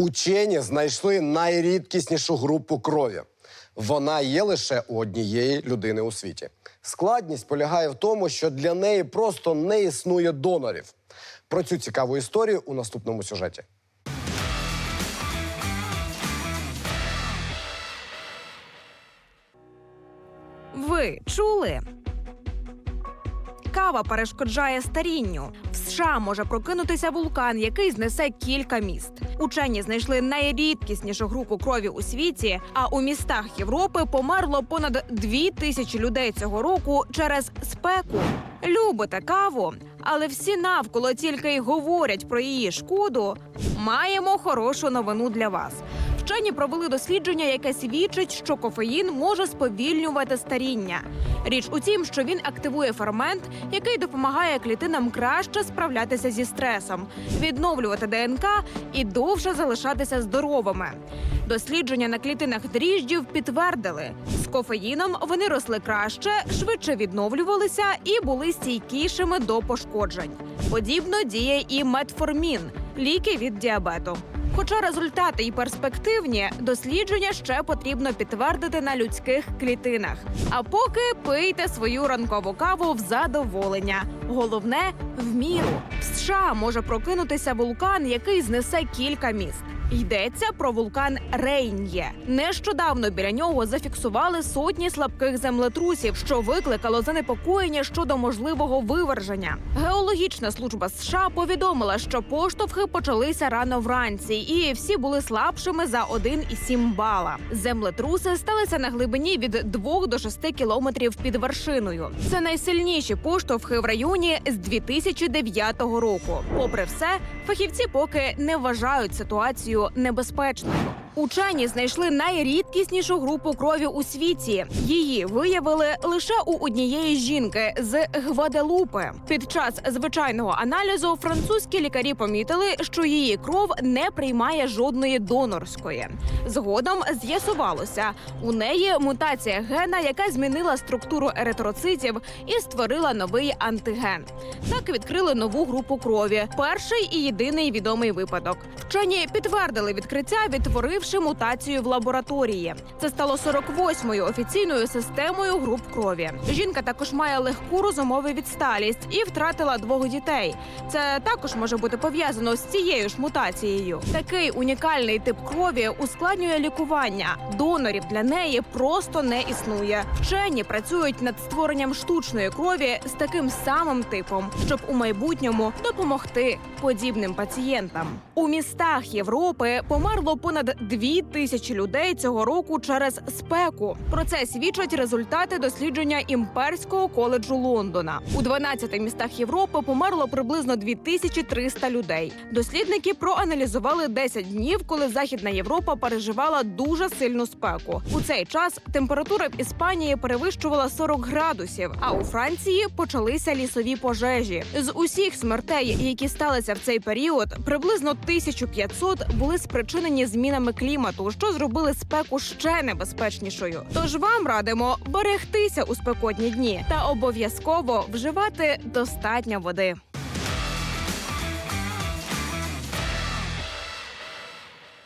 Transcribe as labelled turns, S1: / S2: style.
S1: Учені знайшли найрідкіснішу групу крові. Вона є лише у однієї людини у світі. Складність полягає в тому, що для неї просто не існує донорів. Про цю цікаву історію у наступному сюжеті.
S2: Ви чули? Кава перешкоджає старінню. США може прокинутися вулкан, який знесе кілька міст. Учені знайшли найрідкіснішу групу крові у світі. А у містах Європи померло понад дві тисячі людей цього року через спеку. Любите каву, але всі навколо тільки й говорять про її шкоду. Маємо хорошу новину для вас. Вчені провели дослідження, яке свідчить, що кофеїн може сповільнювати старіння. Річ у тім, що він активує фермент, який допомагає клітинам краще справлятися зі стресом, відновлювати ДНК і довше залишатися здоровими. Дослідження на клітинах дріжджів підтвердили, з кофеїном вони росли краще, швидше відновлювалися і були стійкішими до пошкоджень. Подібно діє і метформін ліки від діабету. Хоча результати і перспективні, дослідження ще потрібно підтвердити на людських клітинах. А поки пийте свою ранкову каву в задоволення. Головне в міру. В США може прокинутися вулкан, який знесе кілька міст. Йдеться про вулкан Рейн'є. Нещодавно біля нього зафіксували сотні слабких землетрусів, що викликало занепокоєння щодо можливого виверження. Геологічна служба США повідомила, що поштовхи почалися рано вранці, і всі були слабшими за 1,7 бала. Землетруси сталися на глибині від 2 до 6 кілометрів під вершиною. Це найсильніші поштовхи в районі з 2009 року. Попри все, фахівці поки не вважають ситуацію небезпечною. Учені знайшли найрідкіснішу групу крові у світі. Її виявили лише у однієї жінки з Гваделупи. Під час звичайного аналізу французькі лікарі помітили, що її кров не приймає жодної донорської. Згодом з'ясувалося, у неї мутація гена, яка змінила структуру еритроцитів і створила новий антиген. Так відкрили нову групу крові. Перший і єдиний відомий випадок. Вчені підтвердили відкриття, відтворивши мутацію в лабораторії. Це стало 48-ю офіційною системою груп крові. Жінка також має легку розумову відсталість і втратила двох дітей. Це також може бути пов'язано з цією ж мутацією. Такий унікальний тип крові ускладнює лікування. Донорів для неї просто не існує. Вчені працюють над створенням штучної крові з таким самим типом, щоб у майбутньому допомогти подібним пацієнтам. У містах Європи померло понад дві тисячі людей цього року через спеку. Про це свідчать результати дослідження імперського коледжу Лондона. У 12 містах Європи померло приблизно 2300 людей. Дослідники проаналізували 10 днів, коли Західна Європа переживала дуже сильну спеку. У цей час температура в Іспанії перевищувала 40 градусів, а у Франції почалися лісові пожежі. З усіх смертей, які сталися в цей період, приблизно 1500 були спричинені змінами клімату, що зробили спеку ще небезпечнішою. Тож вам радимо берегтися у спекотні дні та обов'язково вживати достатньо води.